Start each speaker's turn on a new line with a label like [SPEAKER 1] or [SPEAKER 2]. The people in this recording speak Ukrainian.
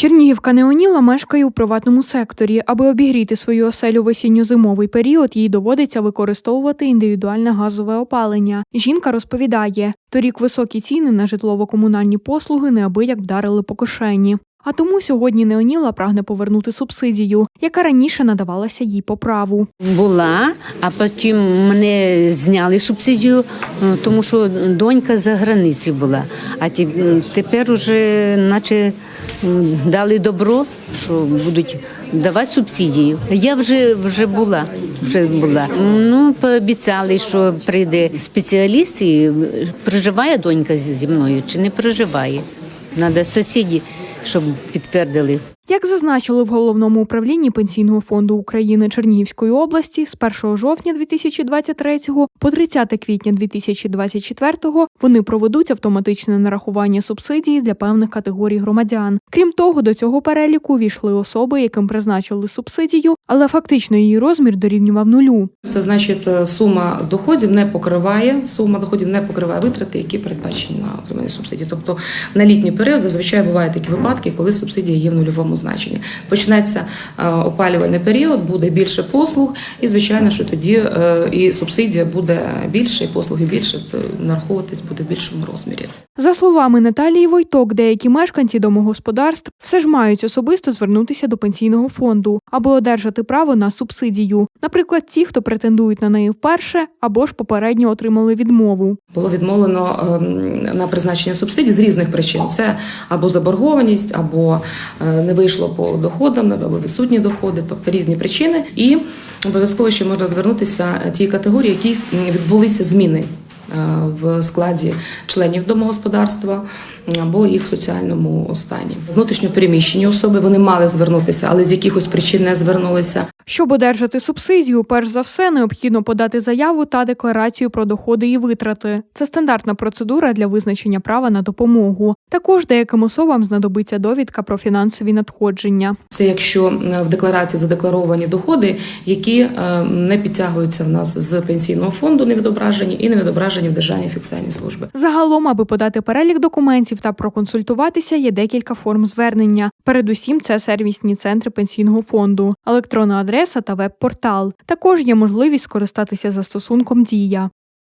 [SPEAKER 1] Чернігівка Неоніла мешкає у приватному секторі. Аби обігріти свою оселю в осінньо-зимовий період, їй доводиться використовувати індивідуальне газове опалення. Жінка розповідає, торік високі ціни на житлово-комунальні послуги неабияк вдарили по кишені. А тому сьогодні Неоніла прагне повернути субсидію, яка раніше надавалася їй по праву.
[SPEAKER 2] Була, а потім мене зняли субсидію, е, тому що донька за границею була. А тепер уже наче дали добро, що будуть давати субсидію. Я вже вже була. Вже була. Ну, пообіцяли, що прийде спеціаліст і проживає донька зі мною чи не проживає. Треба сусіді, щоб підтвердили.
[SPEAKER 1] Як зазначили в головному управлінні Пенсійного фонду України Чернігівської області, з 1 жовтня 2023 по 30 квітня 2024 вони проведуть автоматичне нарахування субсидії для певних категорій громадян. Крім того, до цього переліку війшли особи, яким призначили субсидію, але фактично її розмір дорівнював нулю.
[SPEAKER 3] Це значить, е, сума доходів не покриває, сума доходів не покриває витрати, які передбачені на отримання субсидії. Тобто на літній період зазвичай бувають такі випадки, коли субсидія є в нульовому значенні. Почнеться е, опалювальний період, буде більше послуг, і звичайно, що тоді е, і субсидія буде більше, і послуги більше, нараховуватись буде в більшому розмірі.
[SPEAKER 1] За словами Наталії Войток, деякі мешканці домогосподарств все ж мають особисто звернутися до пенсійного фонду, аби одержати право на субсидію. Наприклад, ті, хто претендують на неї вперше або ж попередньо отримали відмову.
[SPEAKER 3] Було відмовлено ем, на призначення субсидій з різних причин: це або заборгованість, або е, не вийшло по доходам, або відсутні доходи, тобто різні причини. І обов'язково ще можна звернутися ті категорії, які відбулися зміни. Е, В складі членів домогосподарства або їх в соціальному стані. Внутрішньо переміщені особи вони мали звернутися, але з якихось причин не звернулися.
[SPEAKER 1] Щоб одержати субсидію, перш за все необхідно подати заяву та декларацію про доходи і витрати. Це стандартна процедура для визначення права на допомогу. Також деяким особам знадобиться довідка про фінансові надходження.
[SPEAKER 3] Це якщо е, в декларації задекларовані доходи, які е, не підтягуються в нас з пенсійного фонду, не відображені і не відображені в державній фіксальній службі.
[SPEAKER 1] Загалом, аби подати перелік документів та проконсультуватися, є декілька форм звернення. Передусім, це сервісні центри пенсійного фонду, електронна адреса та веб-портал. Також є можливість скористатися застосунком Дія.